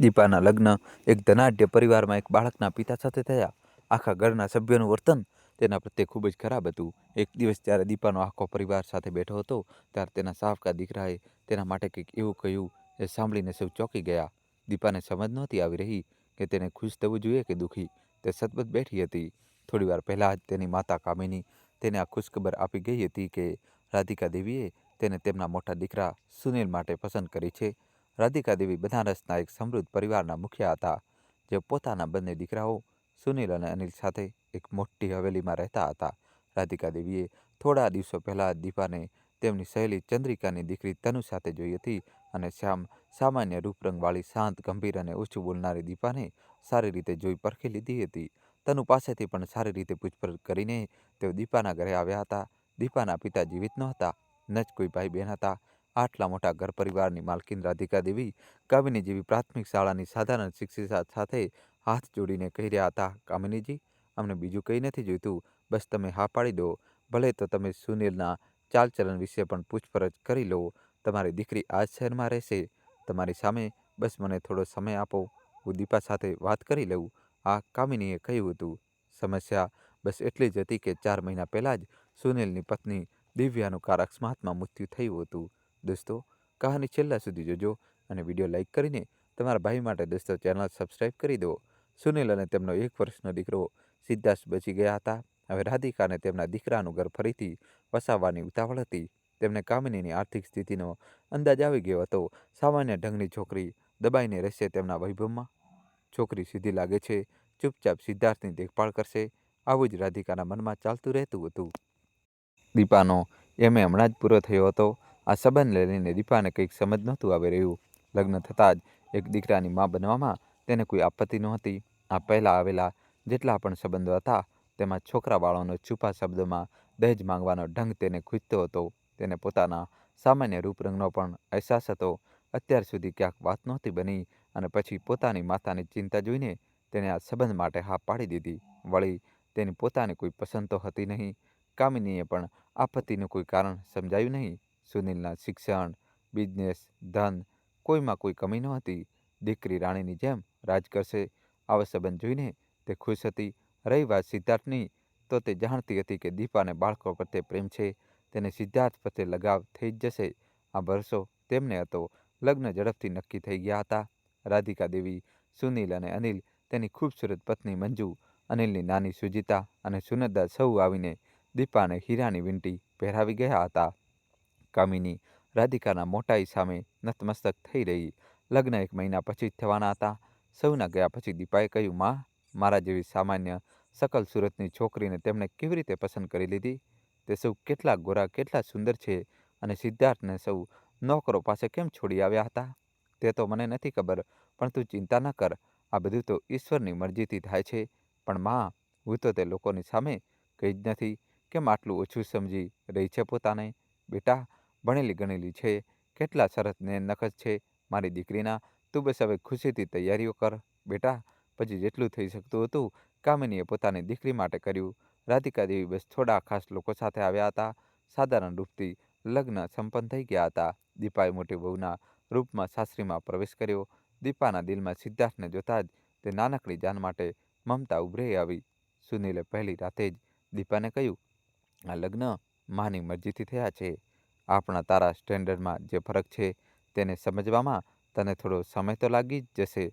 દીપાના લગ્ન, એક ધનાઢ્ય પરિવારમાં એક બાળકના પિતા સાથે થયા. આખા ઘરના સભ્યોનું વર્તન તેના પ્રત્યે ખૂબ જ ખરાબ હતું. એક દિવસ જ્યારે દીપાનો આખો પરિવાર સાથે બેઠો હતો, ત્યારે તેના સાવકા દીકરાએ તેના માટે કંઈક એવું કહ્યું. એ સાંભળીને સૌ ચોંકી ગયા. દીપાને સમજ નહોતી આવી રહી કે તેને ખુશ થવું જોઈએ કે દુઃખી. તે સતબત બેઠી હતી. થોડીવાર પહેલાં જ તેની માતા કામિની તેને આ ખુશખબર આપી ગઈ હતી કે રાધિકા દેવીએ તેને તેમના મોટા દીકરા સુનિલ માટે પસંદ કરી છે. રાધિકા દેવી બનારસના એક સમૃદ્ધ પરિવારના મુખ્ય હતા, જે પોતાના બંને દીકરાઓ, સુનિલ અને અનિલ સાથે એક મોટી હવેલીમાં રહેતા હતા. રાધિકા દેવીએ થોડા દિવસો પહેલાં દીપાને તેમની સહેલી ચંદ્રિકાની દીકરી તનુ સાથે જોઈ હતી અને શ્યામ સામાન્ય રૂપરંગવાળી શાંત, ગંભીર અને ઓછું બોલનારી દીપાને સારી રીતે જોઈ પરખી લીધી હતી. તનુ પાસેથી પણ સારી રીતે પૂછપરછ કરીને તેઓ દીપાના ઘરે આવ્યા હતા. દીપાના પિતા જીવિત નહોતા, ન જ કોઈ ભાઈ બહેન હતા. આટલા મોટા ઘર પરિવારની માલકીન રાધિકા દેવી કામિની જેવી પ્રાથમિક શાળાની સાધારણ શિક્ષિકા સાથે હાથ જોડીને કહી રહ્યા હતા, કામિનીજી, અમને બીજું કંઈ નથી જોઈતું, બસ તમે હા પાડી દો, ભલે તો તમે સુનિલના ચાલચલન વિશે પણ પૂછપરછ કરી લો, તમારી દીકરી આ શહેરમાં રહેશે, તમારી સામે બસ મને થોડો સમય આપો, હું દીપા સાથે વાત કરી લઉં. આ કામિનીએ કહ્યું હતું. સમસ્યા બસ એટલી જ હતી કે ચાર મહિના પહેલાં જ સુનિલની પત્ની દિવ્યાનું કાર અકસ્માતમાં મૃત્યુ થયું હતું. દોસ્તો, કહાની છેલ્લા સુધી જોજો અને વીડિયો લાઇક કરીને તમારા ભાઈ માટે દોસ્તો ચેનલ સબસ્ક્રાઈબ કરી દો. સુનિલ અને તેમનો એક વર્ષનો દીકરો સિદ્ધાર્થ બચી ગયા હતા. હવે રાધિકાને તેમના દીકરાનું ઘર ફરીથી વસાવવાની ઉતાવળ હતી. તેમને કામિનીની આર્થિક સ્થિતિનો અંદાજ આવી ગયો હતો. સામાન્ય ઢંગની છોકરી દબાઈને રહેશે તેમના વૈભવમાં. છોકરી સીધી લાગે છે, ચૂપચાપ સિદ્ધાર્થની દેખભાળ કરશે. આવું જ રાધિકાના મનમાં ચાલતું રહેતું હતું. દીપાનો એમ હમણાં જ પૂરો થયો હતો. આ સંબંધ લઈને દીપાને કંઈક સમજ નહોતું આવી રહ્યું. લગ્ન થતાં જ એક દીકરાની મા બનવામાં તેને કોઈ આપત્તિ નહોતી. આ પહેલાં આવેલા જેટલા પણ સંબંધો હતા, તેમાં છોકરાવાળાનો છુપા શબ્દમાં દહેજ માંગવાનો ઢંગ તેને ખૂજતો હતો. તેને પોતાના સામાન્ય રૂપરંગનો પણ અહેસાસ હતો. અત્યાર સુધી ક્યાંક વાત નહોતી બની અને પછી પોતાની માતાની ચિંતા જોઈને તેને આ સંબંધ માટે હા પાડી દીધી. વળી તેની પોતાની કોઈ પસંદ તો હતી નહીં. કામિનીએ પણ આપત્તિનું કોઈ કારણ સમજાયું નહીં. સુનિલના શિક્ષણ, બિઝનેસ, ધન કોઈમાં કોઈ કમી નહોતી દીકરી રાણીની જેમ રાજ કરશે. આવો સંબંધ જોઈને તે ખુશ હતી. રહી વાત સિદ્ધાર્થની તો તે જાણતી હતી કે દીપાને બાળકો પ્રત્યે પ્રેમ છે. તેને સિદ્ધાર્થ પ્રત્યે લગાવ થઈ જ જશે. આ ભરોસો તેમને હતો લગ્ન ઝડપથી નક્કી થઈ ગયા હતા. રાધિકા દેવી, સુનિલ અને અનિલ તેની ખૂબસૂરત પત્ની મંજુ, અનિલની નાની સુજીતા અને સુનંદા સૌ આવીને દીપાને હીરાની વીંટી પહેરાવી ગયા હતા. કામિની રાધિકાના મોટાઈ સામે નતમસ્તક થઈ રહી. લગ્ન એક મહિના પછી જ થવાના હતા. સૌના ગયા પછી દીપાએ કહ્યું, માં, મારા જેવી સામાન્ય, સકલ સુરતની છોકરીને તેમણે કેવી રીતે પસંદ કરી લીધી? તે સૌ કેટલા ગોરા, કેટલા સુંદર છે અને સિદ્ધાર્થને સૌ નોકરો પાસે કેમ છોડી આવ્યા હતા? તે તો મને નથી ખબર, પણ તું ચિંતા ન કર. આ બધું તો ઈશ્વરની મરજીથી થાય છે. પણ માં, હું તો તે લોકોની સામે કંઈ જ નથી. કેમ આટલું ઓછું સમજી રહી છે પોતાને? બેટા ભણેલી ગણેલી છે, કેટલા સરસ ને છે, મારી દીકરીના તું બસ હવે ખુશીથી તૈયારીઓ કર, બેટા. પછી જેટલું થઈ શકતું હતું, કામિનીએ પોતાની દીકરી માટે કર્યું. રાધિકા દેવી બસ થોડા ખાસ લોકો સાથે આવ્યા હતા. સાધારણ રૂપથી લગ્ન સંપન્ન થઈ ગયા હતા. દીપાએ મોટી વહુના રૂપમાં સાસરીમાં પ્રવેશ કર્યો. દીપાના દિલમાં સિદ્ધાર્થને જોતા જ તે નાનકડી જાન માટે મમતા ઉભરી આવી. સુનિલે પહેલી રાતે જ દીપાને કહ્યું, આ લગ્ન માની મરજીથી થયા છે. આપણા તારા સ્ટેન્ડર્ડમાં જે ફરક છે તેને સમજવામાં તને થોડો સમય તો લાગી જ જશે.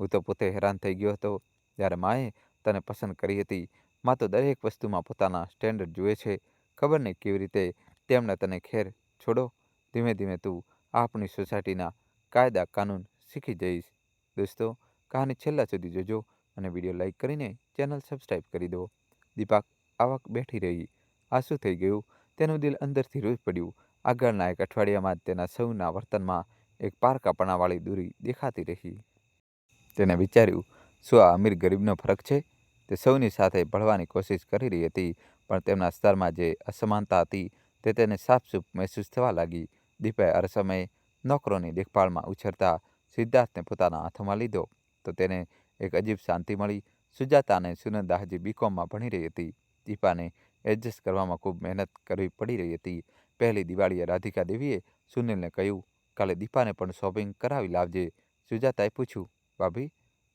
હું તો પોતે હેરાન થઈ ગયો હતો જ્યારે માએ તને પસંદ કરી હતી. માં તો દરેક વસ્તુમાં પોતાના સ્ટેન્ડર્ડ જુએ છે. ખબર નહીં કેવી રીતે તેમણે તને ખેર છોડો. ધીમે ધીમે તું આપણી સોસાયટીના કાયદા કાનૂન શીખી જઈશ. દોસ્તો, કહાની છેલ્લા સુધી જોજો અને વીડિયો લાઇક કરીને ચેનલ સબસ્ક્રાઈબ કરી દો. દીપક, આવક બેઠી રહી. આ શું થઈ ગયું. તેનું દિલ અંદરથી રોઈ પડ્યું. આગળના એક અઠવાડિયામાં તેના સૌના વર્તનમાં એક પારકાપણાવાળી દૂરી દેખાતી રહી. તેને વિચાર્યું, શું આ અમીર ગરીબનો ફરક છે? તે સૌની સાથે ભળવાની કોશિશ કરી રહી હતી, પણ તેમના સ્તરમાં જે અસમાનતા હતી તે તેને સાફસૂફ મહેસૂસ થવા લાગી. દીપાએ હર સમયે નોકરોની દેખભાળમાં ઉછરતા સિદ્ધાર્થને પોતાના હાથમાં લીધો. તો તેને એક અજીબ શાંતિ મળી. સુજાતા અને સુનંદા હજી બીકોમમાં ભણી રહી હતી. દીપાને એડજસ્ટ કરવામાં ખૂબ મહેનત કરવી પડી રહી હતી. પહેલી દિવાળીએ રાધિકા દેવીએ સુનિલને કહ્યું, કાલે દીપાને પણ શોપિંગ કરાવી લાવજે. સુજાતાએ પૂછ્યું, ભાભી,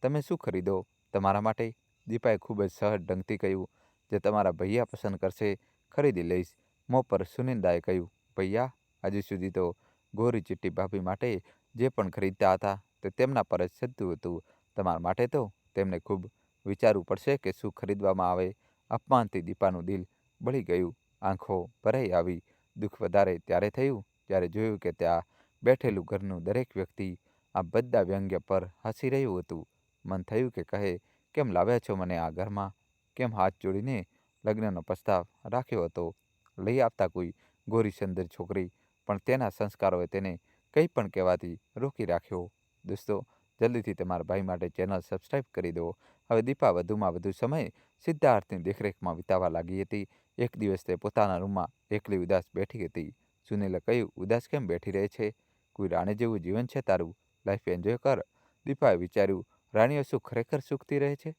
તમે શું ખરીદો? તમારા માટે? દીપાએ ખૂબ જ સહજ ઢંગથી કહ્યું, જે તમારા ભૈયા પસંદ કરશે, ખરીદી લઈશ. મોં પર સુનિંદાએ કહ્યું, ભૈયા, હજી સુધી તો ગોરી ચિટ્ટી ભાભી માટે જે પણ ખરીદતા હતા તે તેમના પર જ સજતું હતું. તમારા માટે તો તેમને ખૂબ વિચારવું પડશે કે શું ખરીદવામાં આવે. અપમાનથી દીપાનું દિલ બળી ગયું. આંખો ભરાઈ આવી. દુઃખ વધારે ત્યારે થયું, જ્યારે જોયું કે ત્યાં બેઠેલું ઘરનું દરેક વ્યક્તિ આ બધા વ્યંગ્ય પર હસી રહ્યું હતું. મન થયું કે કહે, કેમ લાવ્યા છો મને આ ઘરમાં? કેમ હાથ જોડીને લગ્નનો પ્રસ્તાવ રાખ્યો હતો? લઈ આવતા કોઈ ગોરી છોકરી, પણ તેના સંસ્કારોએ તેને કંઈ પણ કહેવાથી રોકી રાખ્યો. દોસ્તો, જલ્દીથી તમારા ભાઈ માટે ચેનલ સબસ્ક્રાઈબ કરી દો. હવે દીપા વધુમાં વધુ સમય સિદ્ધાર્થની દેખરેખમાં વિતાવવા લાગી હતી. એક દિવસ તે પોતાના રૂમમાં એકલી ઉદાસ બેઠી હતી. સુનિલે કહ્યું, ઉદાસ કેમ બેઠી રહે છે? કોઈ રાણી જેવું જીવન છે તારું? લાઈફ એન્જોય કર. દીપાએ વિચાર્યું, રાણીઓ શું ખરેખર સુખતી રહે છે?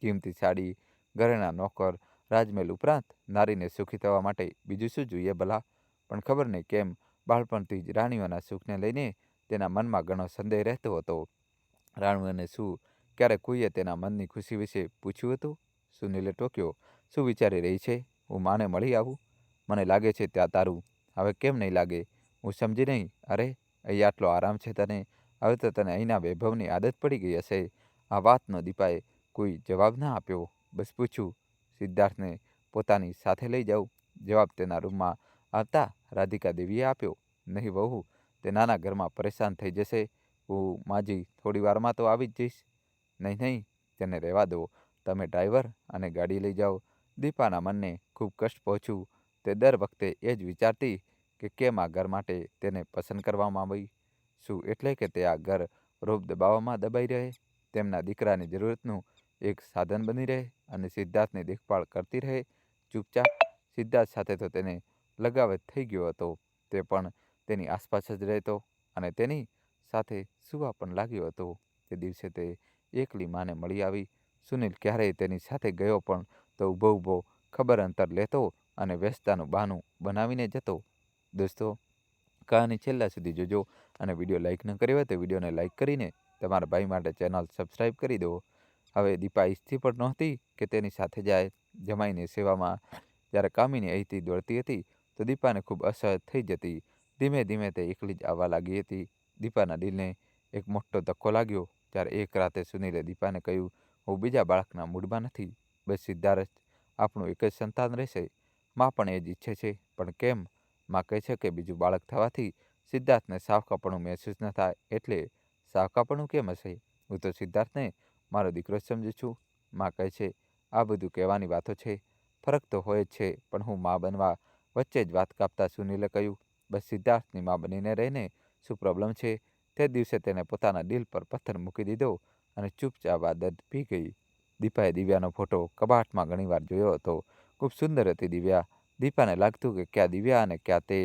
કિંમતી સાડી, ઘરેણા નોકર, રાજમહેલ ઉપરાંત નારીને સુખી થવા માટે બીજું શું જોઈએ ભલા? પણ ખબર નહીં કેમ બાળપણથી જ રાણીઓના સુખને લઈને તેના મનમાં ઘણો સંદેહ રહેતો હતો. રાણીઓને શું ક્યારે કોઈએ તેના મનની ખુશી વિશે પૂછ્યું હતું? સુનિલે ટોક્યો, શું વિચારી રહી છે? હું માને મળી આવું? મને લાગે છે ત્યાં તારું. હવે કેમ નહીં લાગે? હું સમજી નહીં. અરે, અહીં આટલો આરામ છે તને. હવે તો તને અહીંના વૈભવની આદત પડી ગઈ હશે. આ વાતનો દીપાએ કોઈ જવાબ ના આપ્યો. બસ પૂછ્યું સિદ્ધાર્થને પોતાની સાથે લઈ જાઉં. જવાબ તેના રૂમમાં આવતા રાધિકા દેવીએ આપ્યો. નહીં વહુ, તે નાના ઘરમાં પરેશાન થઈ જશે. હું માજી થોડી વારમાં તો આવી જ જઈશ. નહીં નહીં, તેને રહેવા દો. તમે ડ્રાઈવર અને ગાડી લઈ જાઓ. દીપાના મનને ખૂબ કષ્ટ પહોંચ્યું. તે દર વખતે એ જ વિચારતી કે કેમ આ ઘર માટે તેને પસંદ કરવામાં આવી? શું એટલે કે તે આ ઘર રૂપ દબાવવામાં દબાઈ રહે? તેમના દીકરાની જરૂરતનું એક સાધન બની રહે અને સિદ્ધાર્થની દેખભાળ કરતી રહે? ચૂપચાપ સિદ્ધાર્થ સાથે તો તેને લગાવે થઈ ગયો હતો. તે પણ તેની આસપાસ જ રહેતો અને તેની સાથે સુવા પણ લાગ્યો હતો. તે દિવસે તે એકલી માને મળી આવી. સુનિલ ક્યારેય તેની સાથે ગયો પણ તો ઊભો ઊભો ખબર અંતર લેતો અને વ્યસ્તતાનું બહાનું બનાવીને જતો. દોસ્તો, કહાની છેલ્લા સુધી જોજો અને વીડિયો લાઇક ન કર્યો હોય તો વિડીયોને લાઇક કરીને તમારા ભાઈ માટે ચેનલ સબસ્ક્રાઈબ કરી દો. હવે દીપા ઈચ્છતી પણ નહોતી કે તેની સાથે જાય. જમાઈની સેવામાં જ્યારે કામીની અહીંથી દોડતી હતી તો દીપાને ખૂબ અસહજ થઈ જતી. ધીમે ધીમે તે એકલી જ આવવા લાગી હતી. દીપાના દિલને એક મોટો ધક્કો લાગ્યો. જ્યારે એક રાતે સુનિલે દીપાને કહ્યું, હું બીજા બાળકના મૂડમાં નથી, બસ સિદ્ધાર્થ આપણું એક જ સંતાન રહેશે. માં પણ એ જ ઈચ્છે છે. પણ કેમ? માં કહે છે કે બીજું બાળક થવાથી સિદ્ધાર્થને સાવકાપણું મહેસૂસ ન થાય. એટલે સાવકાપણું કેમ હશે? હું તો સિદ્ધાર્થને, મારો દીકરો જ સમજું છું. માં કહે છે, આ બધું કહેવાની વાતો છે. ફરક તો હોય જ છે, પણ હું માં બનવા વચ્ચે જ વાત કાપતા સુનિલે કહ્યું, બસ સિદ્ધાર્થની માં બનીને રહીને શું પ્રોબ્લેમ છે? તે દિવસે તેને પોતાના દિલ પર પથ્થર મૂકી દીધો અને ચૂપચાપ આ દર્દ પી ગઈ. દીપાએ દિવ્યાનો ફોટો કબાટમાં ઘણીવાર જોયો હતો. ખૂબ સુંદર હતી દિવ્યા. દીપાને લાગતું કે ક્યાં દિવ્યા અને ક્યાં તે.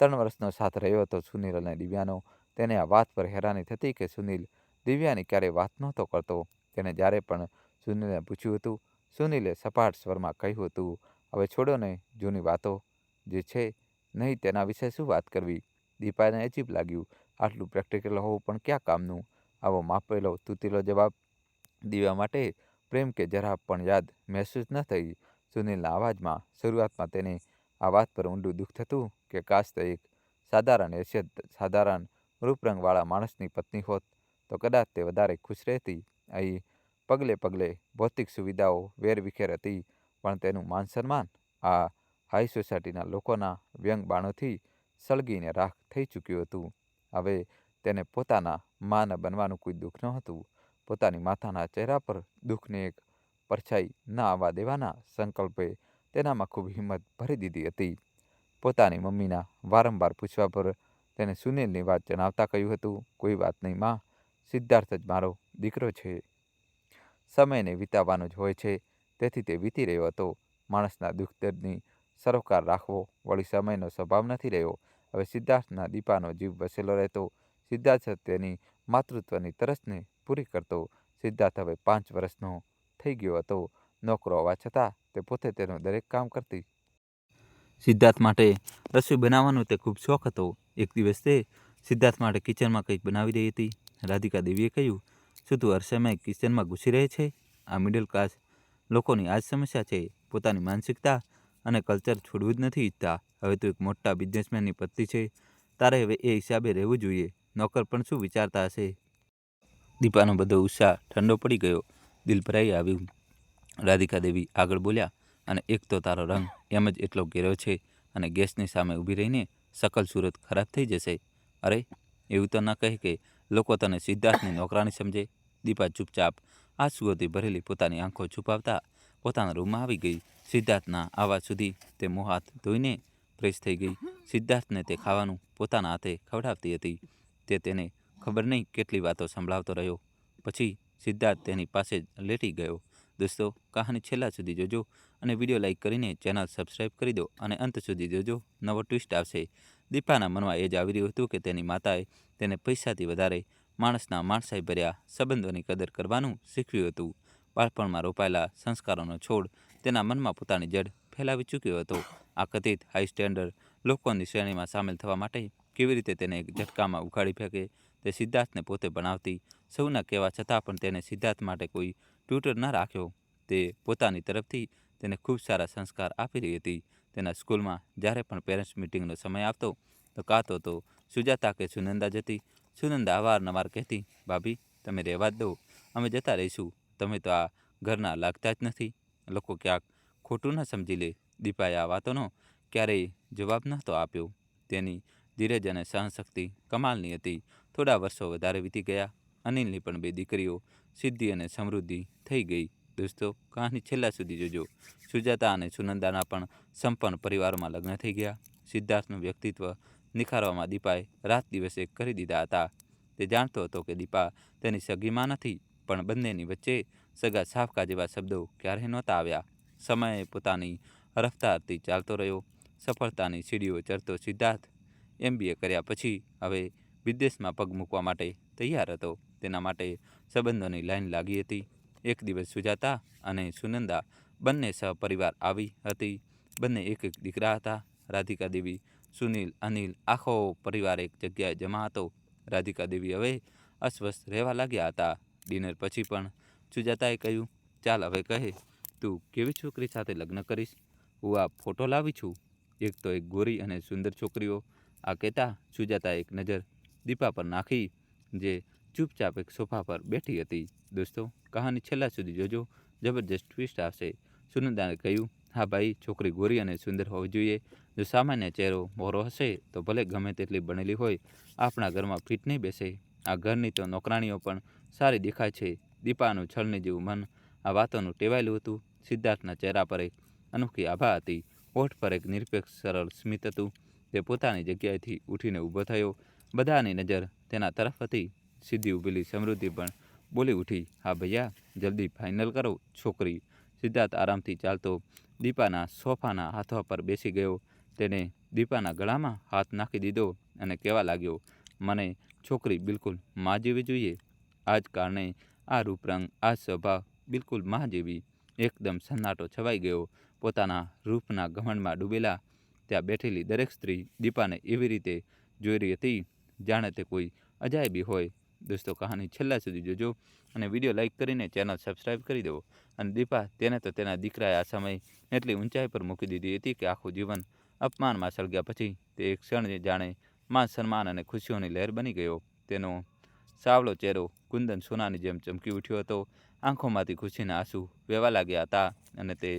ત્રણ વર્ષનો સાથ રહ્યો હતો સુનિલ અને દિવ્યાનો. તેને આ વાત પર હેરાની થતી કે સુનિલ દિવ્યાની ક્યારેય વાત નહોતો કરતો. તેણે જ્યારે પણ સુનિલને પૂછ્યું હતું, સુનિલે સપાટ સ્વરમાં કહ્યું હતું, હવે છોડો ને જૂની વાતો જે છે, નહીં તેના વિશે શું વાત કરવી? દીપાને અજીબ લાગ્યું. આટલું પ્રેક્ટિકલ હોવું પણ ક્યાં કામનું? આવો માપેલો, તૂટેલો જવાબ દીવા માટે પ્રેમ કે જરા પણ યાદ મહેસૂસ ન થઈ. સુનિલના અવાજમાં, શરૂઆતમાં તેને આ વાત પર ઊંડું દુઃખ થતું કે કાશ તો એક સાધારણ હેસિયત, સાધારણ રૂપરંગવાળા માણસની પત્ની હોત, તો કદાચ તે વધારે ખુશ રહેતી. અહીં પગલે પગલે ભૌતિક સુવિધાઓ વેરવિખેર હતી, પણ તેનું માન સન્માન આ હાઈ સોસાયટીના લોકોના વ્યંગ બાણોથી સળગીને રાખ થઈ ચૂક્યું હતું. હવે તેને પોતાના માન બનવાનું કોઈ દુઃખ ન હતું પોતાની માતાના ચહેરા પર દુઃખની એક પરછાઈ ન આવવા દેવાના સંકલ્પે તેનામાં ખૂબ હિંમત ભરી દીધી હતી. પોતાની મમ્મીના વારંવાર પૂછવા પર તેને સુનિલની વાત જણાવતા કહ્યું હતું, કોઈ વાત નહીં માં, સિદ્ધાર્થ જ મારો દીકરો છે. સમયને વિતાવવાનો જ હોય છે, તેથી તે વીતી રહ્યો હતો. માણસના દુઃખ દર્દની સરોકાર રાખવો વળી સમયનો સ્વભાવ નથી રહ્યો. હવે સિદ્ધાર્થના દીપાનો જીવ વસેલો રહેતો. સિદ્ધાર્થ તેની માતૃત્વની તરસને પૂરી કરતો. સિદ્ધાર્થ હવે પાંચ વર્ષનો થઈ ગયો હતો. નોકરો હોવા છતાં તે પોતે તેનું દરેક કામ કરતી. સિદ્ધાર્થ માટે રસોઈ બનાવવાનો તે ખૂબ શોખ હતો. એક દિવસ તે સિદ્ધાર્થ માટે કિચનમાં કંઈક બનાવી રહી હતી. રાધિકા દેવીએ કહ્યું, શું તું હર્ષમય કિચનમાં ઘૂસી રહે છે? આ મિડલ ક્લાસ લોકોની આ જ સમસ્યા છે. પોતાની માનસિકતા અને કલ્ચર છોડવું જ નથી ઈચ્છતા. હવે તું એક મોટા બિઝનેસમેનની પત્ની છે. તારે હવે એ હિસાબે રહેવું જોઈએ. નોકર પણ શું વિચારતા હશે? દીપાનો બધો ઉત્સાહ ઠંડો પડી ગયો. દિલ ભરાઈ આવ્યું. રાધિકા દેવી આગળ બોલ્યા, અને એક તો તારો રંગ એમ જ એટલો ઘેરો છે અને ગેસની સામે ઊભી રહીને સકલ સુરત ખરાબ થઈ જશે. અરે, એવું તો ન કહે કે લોકો તને સિદ્ધાર્થની નોકરાણી સમજે. દીપા ચૂપચાપ આંસુઓથી ભરેલી પોતાની આંખો છુપાવતા પોતાના રૂમમાં આવી ગઈ. સિદ્ધાર્થના આવા સુધી તે મોં હાથ ધોઈને ફ્રેશ થઈ ગઈ. સિદ્ધાર્થને તે ખાવાનું પોતાના હાથે ખવડાવતી હતી. તે તેને ખબર નહીં કેટલી વાતો સંભળાવતો રહ્યો. પછી સિદ્ધાર્થ તેની પાસે જ લેટી ગયો. દોસ્તો, કહાની છેલ્લા સુધી જોજો અને વીડિયો લાઇક કરીને ચેનલ સબસ્ક્રાઈબ કરી દો અને અંત સુધી જોજો. નવો ટ્વિસ્ટ આવશે. દીપાના મનમાં એ જ આવી રહ્યું હતું કે તેની માતાએ તેને પૈસાથી વધારે માણસના માણસાઈ ભર્યા સંબંધોની કદર કરવાનું શીખવ્યું હતું. બાળપણમાં રોપાયેલા સંસ્કારોનો છોડ તેના મનમાં પોતાની જડ ફેલાવી ચૂક્યો હતો. આ કથિત હાઈ સ્ટેન્ડર્ડ લોકોની શ્રેણીમાં સામેલ થવા માટે કેવી રીતે તેને એક ઝટકામાં ઉઘાડી ફેંકે તે સિદ્ધાર્થને પોતે બનાવતી. સૌના કહેવા છતાં પણ તેને સિદ્ધાર્થ માટે કોઈ ટ્યુટર ન રાખ્યો. તે પોતાની તરફથી તેને ખૂબ સારા સંસ્કાર આપી રહી હતી. તેના સ્કૂલમાં જ્યારે પણ પેરેન્ટ્સ મિટિંગનો સમય આવતો, તો કાં તો સુજાતા કે સુનંદા જતી. સુનંદા અવારનવાર કહેતી, ભાભી, તમે રહેવા દો. અમે જતા રહીશું. તમે તો આ ઘરના લાગતા જ નથી. લોકો ક્યાંક ખોટું ન સમજી લે. દીપાએ આ વાતોનો ક્યારેય જવાબ નહોતો આપ્યો. તેની ધીરજ અને સહનશક્તિ કમાલની હતી. થોડા વર્ષો વધારે વીતી ગયા. અનિલની પણ બે દીકરીઓ સિદ્ધિ અને સમૃદ્ધિ થઈ ગઈ. દોસ્તો, કહાની છેલ્લા સુધી જોજો. સુજાતા અને સુનંદાના પણ સંપન્ન પરિવારમાં લગ્ન થઈ ગયા. સિદ્ધાર્થનું વ્યક્તિત્વ નિખારવામાં દીપાએ રાત દિવસે કરી દીધા હતા. તે જાણતો હતો કે દીપા તેની સગીમાં નથી. પણ બંનેની વચ્ચે સગા સાફકા જેવા શબ્દો ક્યારેય નહોતા આવ્યા. સમયે પોતાની રફતારથી ચાલતો રહ્યો. સફળતાની સીડીઓ ચડતો સિદ્ધાર્થ એમબીએ કર્યા પછી હવે વિદેશમાં પગ મૂકવા માટે તૈયાર હતો. તેના માટે સંબંધોની લાઈન લાગી હતી. એક દિવસ સુજાતા અને સુનંદા બંને સહપરિવાર આવી હતી. બંને એક એક દીકરા હતા. રાધિકા દેવી, સુનિલ, અનિલ આખો પરિવાર એક જગ્યાએ જમા હતો. રાધિકા દેવી હવે અસ્વસ્થ રહેવા લાગ્યા હતા. ડિનર પછી પણ સુજાતાએ કહ્યું, ચાલ હવે કહે, તું કેવી છોકરી સાથે લગ્ન કરીશ? હું આ ફોટો લાવી છું. એક તો એક ગોરી અને સુંદર છોકરીઓ આ કહેતા સુજાતાએ એક નજર દીપા પર નાખી, જે ચૂપચાપ એક સોફા પર બેઠી હતી. દોસ્તો, કહાની છેલ્લા સુધી જોજો. જબરજસ્ત ટ્વિસ્ટ આવશે. સુનંદાને કહ્યું, હા ભાઈ, છોકરી ગોરી અને સુંદર હોવી જોઈએ. જો સામાન્ય ચહેરો મોરો હશે, તો ભલે ગમે તેટલી બનેલી હોય, આપણા ઘરમાં ફિટ નહીં બેસે. આ ઘરની તો નોકરાણીઓ પણ સારી દેખાય છે. દીપાનું છળને જેવું મન આ વાતોનું ટેવાયેલું હતું. સિદ્ધાર્થના ચહેરા પર એક અનોખી આભા હતી. હોઠ પર એક નિરપેક્ષ, સરળ સ્મિત હતું. તે પોતાની જગ્યાએથી ઉઠીને ઊભો થયો. બધાની નજર તેના તરફ હતી. સીધી ઊભેલી સમૃદ્ધિ પણ બોલી ઉઠી, હા ભૈયા, જલ્દી ફાઇનલ કરો, છોકરી. સિદ્ધાર્થ આરામથી ચાલતો દીપાના સોફાના હાથો પર બેસી ગયો. તેને દીપાના ગળામાં હાથ નાખી દીધો અને કહેવા લાગ્યો, મને છોકરી બિલકુલમાં જેવી જોઈએ. આ જ કારણે આ રૂપરંગ, આ સ્વભાવ બિલકુલ મા જેવી એકદમ સન્નાટો છવાઈ ગયો. પોતાના રૂપના ઘમંડમાં ડૂબેલા ત્યાં બેઠેલી દરેક સ્ત્રી દીપાને એવી રીતે જોઈ રહી હતી, જાણે તે કોઈ અજાયબી હોય. દોસ્તો, કહાની છેલ્લા સુધી જોજો અને વીડિયો લાઇક કરીને ચેનલ સબસ્ક્રાઈબ કરી દેવો. અને દીપા તેને તો તેના દીકરાએ આ સમય એટલી ઊંચાઈ પર મૂકી દીધી હતી કે આખું જીવન અપમાનમાં સળગ્યા પછી તે એક ક્ષણ જાણે માન સન્માન અને ખુશીઓની લહેર બની ગયો. તેનો સાવળો ચહેરો કુંદન સોનાની જેમ ચમકી ઉઠ્યો હતો. આંખોમાંથી ખુશીના આંસુ વહેવા લાગ્યા હતા અને તે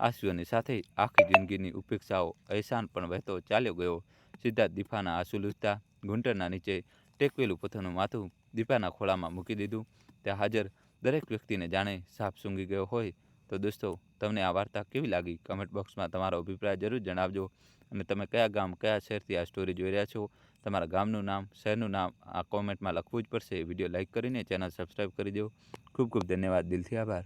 આંસુઓની સાથે આખી જિંદગીની ઉપેક્ષાઓ અહેસાન પણ વહેતો ચાલ્યો ગયો. સિદ્ધાર્થ દીપાના આંસુ લૂછતા ઘૂંટણના નીચે ટેકવેલું પોતાનું માથું દીપાના ખોળામાં મૂકી દીધું. ત્યાં હાજર દરેક વ્યક્તિને જાણે સાપ સૂંઘી ગયો હોય તો દોસ્તો, તમને આ વાર્તા કેવી લાગી? કમેન્ટ બોક્સમાં તમારો અભિપ્રાય જરૂર જણાવજો અને તમે કયા ગામ, કયા શહેરથી આ સ્ટોરી જોઈ રહ્યા છો? તમારા ગામનું નામ, શહેરનું નામ, આ કોમેન્ટમાં લખવું જ પડશે. વીડિયો લાઇક કરીને ચેનલ સબસ્ક્રાઈબ કરી દો. ખૂબ ખૂબ ધન્યવાદ. દિલથી આભાર.